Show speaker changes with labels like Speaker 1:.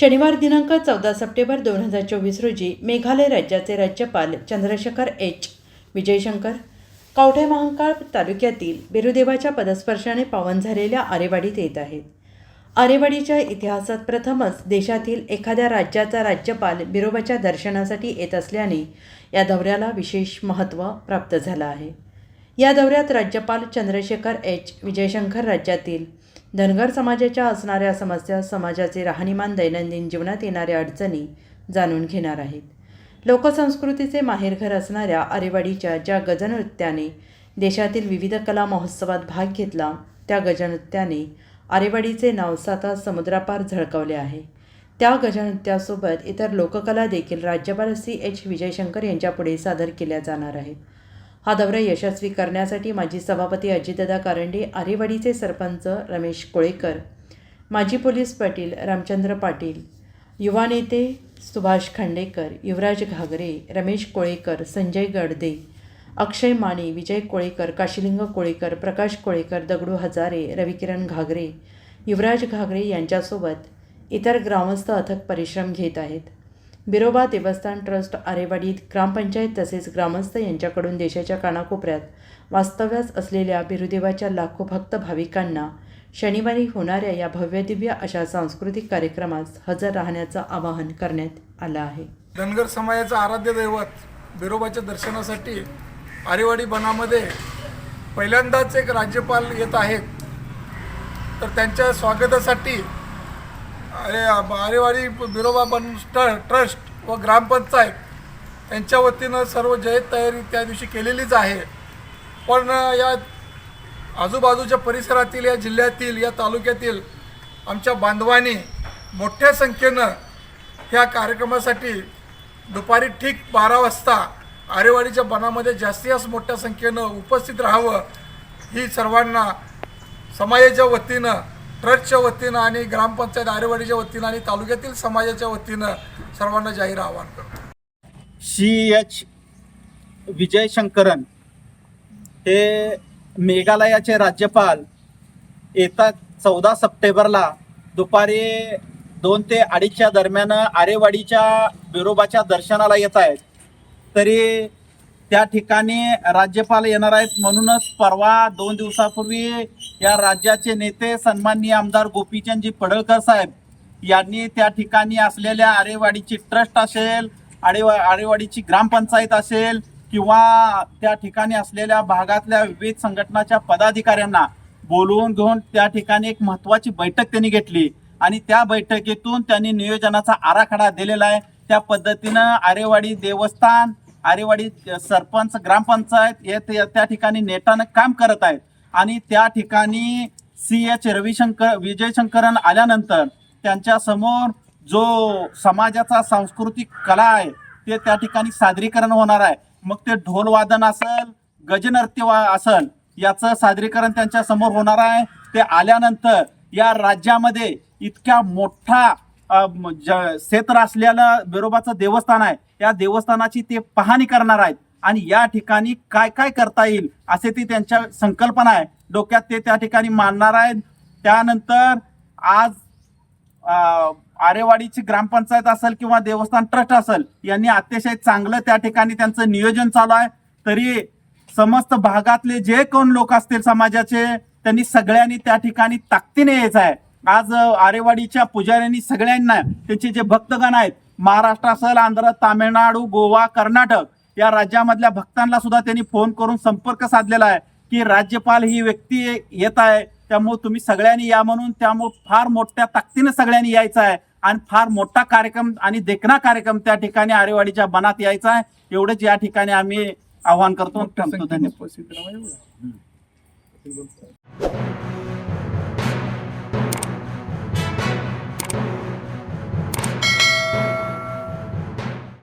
Speaker 1: शनिवार दिनांक चौदा सप्टेंबर दोन हजार चोवीस रोजी मेघालय राज्याचे राज्यपाल चंद्रशेखर एच. विजयशंकर कवठे महांकाळ तालुक्यातील बिरुदेवाच्या पदस्पर्शाने पावन झालेल्या आरेवाडीत येत आहेत. आरेवाडीच्या इतिहासात प्रथमच देशातील एखाद्या राज्याचा राज्यपाल बिरोबाच्या दर्शनासाठी येत असल्याने या दौऱ्याला विशेष महत्त्व प्राप्त झालं आहे. या दौऱ्यात राज्यपाल चंद्रशेखर एच. विजयशंकर राज्यातील धनगर समाजाच्या असणाऱ्या समस्या समाजाचे राहणीमान दैनंदिन जीवनात येणाऱ्या अडचणी जाणून घेणार आहेत. लोकसंस्कृतीचे माहेरघर असणाऱ्या आरेवाडीच्या ज्या गजनृत्याने देशातील विविध कला महोत्सवात भाग घेतला त्या गजनृत्याने आरेवाडीचे नाव साता समुद्रापार झळकावले आहे. त्या गजनृत्यासोबत इतर लोककला देखील राज्यपाल सी एच विजयशंकर यांच्यापुढे सादर केल्या जाणार आहेत. हा दौरा यशस्वी करण्यासाठी माजी सभापती अजितदादा कारंडे आरेवाडीचे सरपंच रमेश कोळेकर माजी पोलीस पाटील रामचंद्र पाटील युवा नेते सुभाष खांडेकर युवराज घागरे रमेश कोळेकर संजय गडदे अक्षय माने विजय कोळेकर काशिलिंग कोळेकर प्रकाश कोळेकर दगडू हजारे रविकिरण घागरे युवराज घागरे यांच्यासोबत इतर ग्रामस्थ अथक परिश्रम घेत आहेत. बिरोबा देवस्थान ट्रस्ट आरेवाडीत ग्रामपंचायत तसेच ग्रामस्थ यांच्याकडून देशाच्या कानाकोपऱ्यात वास्तव्यास असलेल्या बिरुदेवाच्या लाखो भक्त भाविकांना शनिवारी होणाऱ्या या भव्यदिव्य अशा सांस्कृतिक कार्यक्रमास हजर राहण्याचं आवाहन करण्यात आलं आहे.
Speaker 2: धनगर समाजाचं आराध्य दैवत बिरोबाच्या दर्शनासाठी आरेवाडी बनामध्ये पहिल्यांदाच एक राज्यपाल येत आहेत. तर त्यांच्या स्वागतासाठी अरे आरेवाडी बिरोबा बन ट्रस्ट व ग्रामपंचायत यांच्या वतीनं सर्व जयत तयारी त्या दिवशी केलेलीच आहे. पण या आजूबाजूच्या परिसरातील या जिल्ह्यातील या तालुक्यातील आमच्या बांधवांनी मोठ्या संख्येनं ह्या कार्यक्रमासाठी दुपारी ठीक बारा वाजता आरेवाडीच्या बनामध्ये जास्तीत जास्त मोठ्या संख्येनं उपस्थित राहावं ही सर्वांना समाजाच्या वतीनं ट्रस्टच्या वतीनं आणि ग्रामपंचायत आरेवाडीच्या वतीनं आणि तालुक्यातील समाजाच्या वतीनं सर्वांना जाहीर आवाहन करतो.
Speaker 3: सी एच विजय शंकरन हे मेघालयाचे राज्यपाल येतात चौदा सप्टेंबरला. दुपारी दोन ते अडीचच्या दरम्यान आरेवाडीच्या बिरोबाच्या दर्शनाला येत आहेत. तरी त्या ठिकाणी राज्यपाल येणार आहेत. म्हणूनच परवा दोन दिवसापूर्वी या राज्याचे नेते सन्माननीय आमदार गोपीचंदजी पडळकर साहेब यांनी त्या ठिकाणी असलेल्या आरेवाडीची ट्रस्ट असेल आरे आरेवाडीची ग्रामपंचायत असेल किंवा त्या ठिकाणी असलेल्या भागातल्या विविध संघटनाच्या पदाधिकाऱ्यांना बोलवून घेऊन त्या ठिकाणी एक महत्वाची बैठक त्यांनी घेतली. आणि त्या बैठकीतून त्यांनी नियोजनाचा आराखडा दिलेला आहे. त्या पद्धतीनं आरेवाडी देवस्थान आरेवाडी सरपंच ग्रामपंचायत हे त्या ठिकाणी नेटानं काम करत आहेत. आणि त्या ठिकाणी सी एच रविशंकर विजयशंकरन आल्यानंतर त्यांच्यासमोर जो समाजाचा सांस्कृतिक कला आहे ते त्या ठिकाणी सादरीकरण होणार आहे. मग ते ढोलवादन असेल गजनृत्य असेल याचं सादरीकरण त्यांच्यासमोर होणार आहे. ते आल्यानंतर या राज्यामध्ये इतक्या मोठा ज- क्षेत्र असलेलं बिरोबाचं देवस्थान आहे या देवस्थानाची ते पाहणी करणार आहेत. आणि या ठिकाणी काय काय करता येईल असे ती त्यांच्या संकल्पना आहे. डोक्यात ते त्या ठिकाणी मांडणार आहेत. त्यानंतर आज आरेवाडीची ग्रामपंचायत असेल किंवा देवस्थान ट्रस्ट असेल यांनी अतिशय चांगलं त्या ठिकाणी त्यांचं नियोजन चालू आहे. तरी समस्त भागातले जे कोण लोक असतील समाजाचे त्यांनी सगळ्यांनी त्या ठिकाणी ताकदीने यायचं आहे. आज आरेवाडीच्या पुजाऱ्यांनी सगळ्यांना त्यांचे जे भक्तगण आहेत महाराष्ट्र असेल आंध्र तामिळनाडू गोवा कर्नाटक या राज्यामधल्या भक्तांना सुद्धा त्यांनी फोन करून संपर्क साधलेला आहे की राज्यपाल ही व्यक्ती येत आहे. त्यामुळे तुम्ही सगळ्यांनी या म्हणून त्यामुळे फार मोठ्या ताकदीने सगळ्यांनी यायचं आहे आणि फार मोठा कार्यक्रम आणि देखणा कार्यक्रम त्या ठिकाणी आरेवाडीच्या बनात यायचा आहे. एवढंच या ठिकाणी आम्ही आवाहन करतो. धन्यवाद.